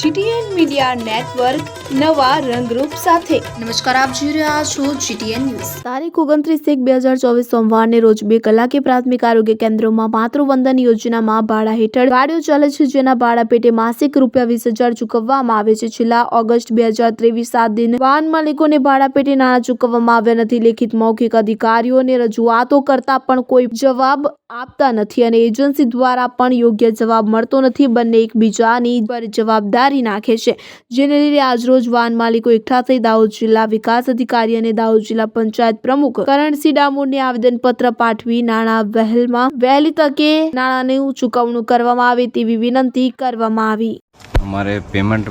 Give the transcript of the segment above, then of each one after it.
GTN media network નવા રંગરૂપ સાથે. નમસ્કાર આપ જોઈ રહ્યા છો જીટીએન ન્યૂઝ. તારીખ ઓગણત્રીસ એક બે હજાર ચોવીસ સોમવારને રોજ બે કલાકે પ્રાથમિક આરોગ્ય કેન્દ્રોમાં માતૃવંદન યોજનામાં ભાડા હેઠળ ગાડીઓ ચાલે છે જેના ભાડા પેટે માસિક રૂપિયા વીસ હજાર ચૂકવવામાં આવે છે. છેલ્લા ઓગસ્ટ બે હજાર ત્રેવીસ સાત દિન વાહન માલિકોને ભાડા પેટે નાણાં ચૂકવવામાં આવ્યા નથી. લેખિત મૌખિક અધિકારીઓને રજૂઆતો કરતા પણ કોઈ જવાબ આપતા નથી અને એજન્સી દ્વારા પણ યોગ્ય જવાબ મળતો નથી. બંને એકબીજાની પર જવાબદારી નાખે છે. જેને લીધે આજરોજ વાહન માલિકો એકઠા થઈ દાહોદ જિલ્લા વિકાસ અધિકારી અને દાહોદ જિલ્લા પંચાયત પ્રમુખ કરણસિંહ ડામોરને આવેદનપત્ર પાઠવી નાણાં વહેલમાં વહેલી તકે નાણાંની ચૂકવણું કરવામાં આવે તેવી વિનંતી કરવામાં આવી. અમારે પેમેન્ટ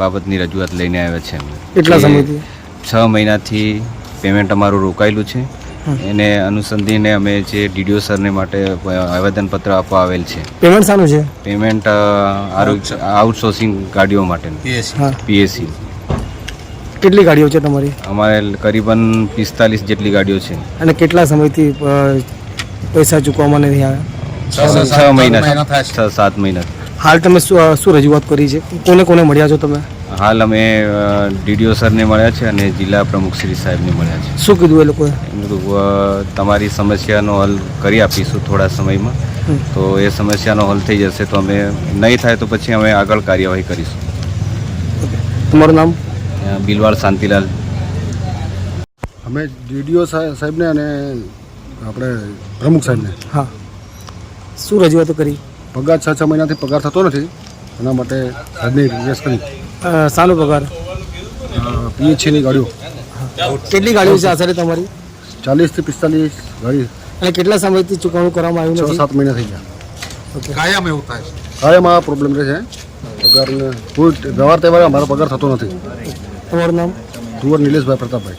બાબતની રજૂઆત લઈને આવ્યા છે કેટલા સમયથી? છ મહિનાથી પેમેન્ટ અમારું રોકાયેલું છે. એને અનુસંધીને અમે જે ડીડીઓ સરને માટે આવેદનપત્ર આપવા આવેલ છે. પેમેન્ટ શાનું છે? પેમેન્ટ આરોગ્ય આઉટસોર્સિંગ ગાડીઓ માટેનું. પીએસસી કેટલી ગાડીઓ છે તમારી? અમારે કરીબન પિસ્તાલીસ જેટલી ગાડીઓ છે. અને કેટલા સમયથી પૈસા ચૂકવવામાં નથી આવ્યા છ મહિના. છ સાત મહિના. હાલ તમે શું શું રજૂઆત કરી છે? કોને કોને મળ્યા છો તમે? હાલ અમે ડીડીઓ સરને મળ્યા છે અને જિલ્લા પ્રમુખ શ્રી સાહેબને મળ્યા છે. શું કીધું એ લોકોએ? એમ તમારી સમસ્યાનો હલ કરી આપીશું થોડા સમયમાં. તો એ સમસ્યાનો હલ થઈ જશે તો અમે નહીં થાય તો પછી અમે આગળ કાર્યવાહી કરીશું. તમારું નામ? બિલવાડ શાંતિલાલ. અમે ડીડીઓ સાહેબને અને આપણે પ્રમુખ સાહેબને. હા. શું રજૂઆતો કરી? પગાર છ છ મહિનાથી પગાર થતો નથી. એના માટે સાહેબને રિક્વેસ્ટ કરી. અ, પગાર. પીએચસીની ગાડીઓ. કેટલી ગાડીઓ છે આશરે તમારી? ચાલીસથી પિસ્તાલીસ ગાડી. અને કેટલા સમયથી ચૂકવણું કરવામાં આવ્યું છ નથી? સાત મહિના થઈ ગયા. ઓકે. કાયમ આ પ્રોબ્લેમ રહે છે પગારને કોઈ વ્યવહાર તહેવારે અમારો પગાર થતો નથી. તમારું નામ? ધુવર નિલેશભાઈ પ્રતાપભાઈ.